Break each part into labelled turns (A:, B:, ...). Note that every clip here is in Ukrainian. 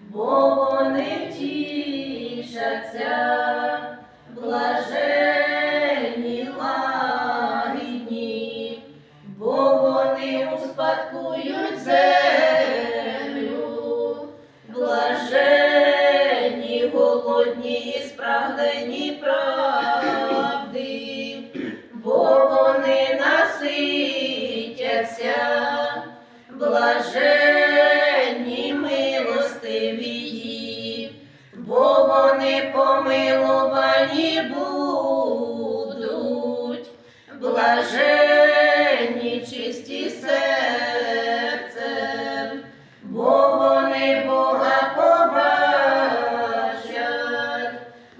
A: бо вони втішаться, блаженні лагідні, бо вони успадкують землю, блаженні голодні і спрагнені правди, бо вони наситяться, блаженні. Бо вони помилувані будуть. Блаженні чисті серцем, бо вони Бога побачать.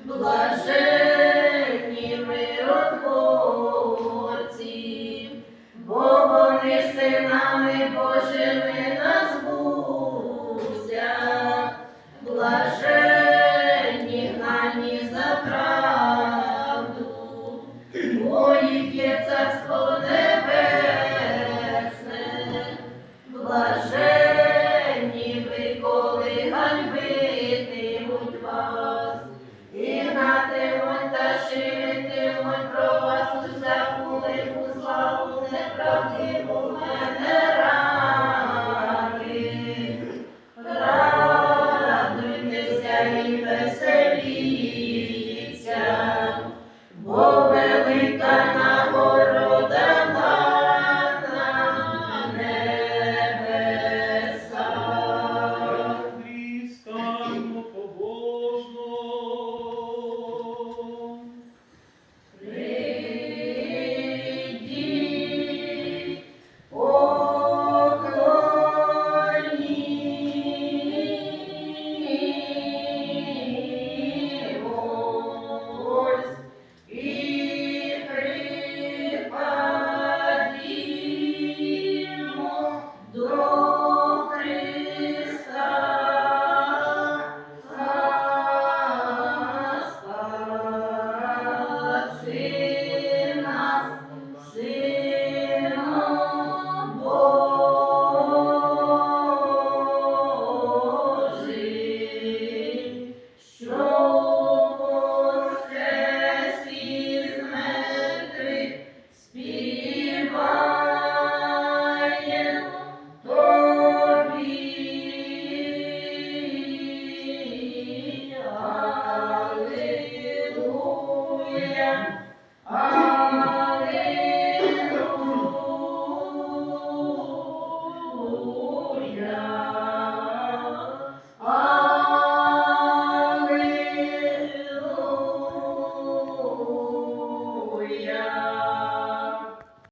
A: Блаженні миротворці, бо вони синами Божими назвуться. Блаженні ширитимуть про вас усяку лиху славу неправдиву мене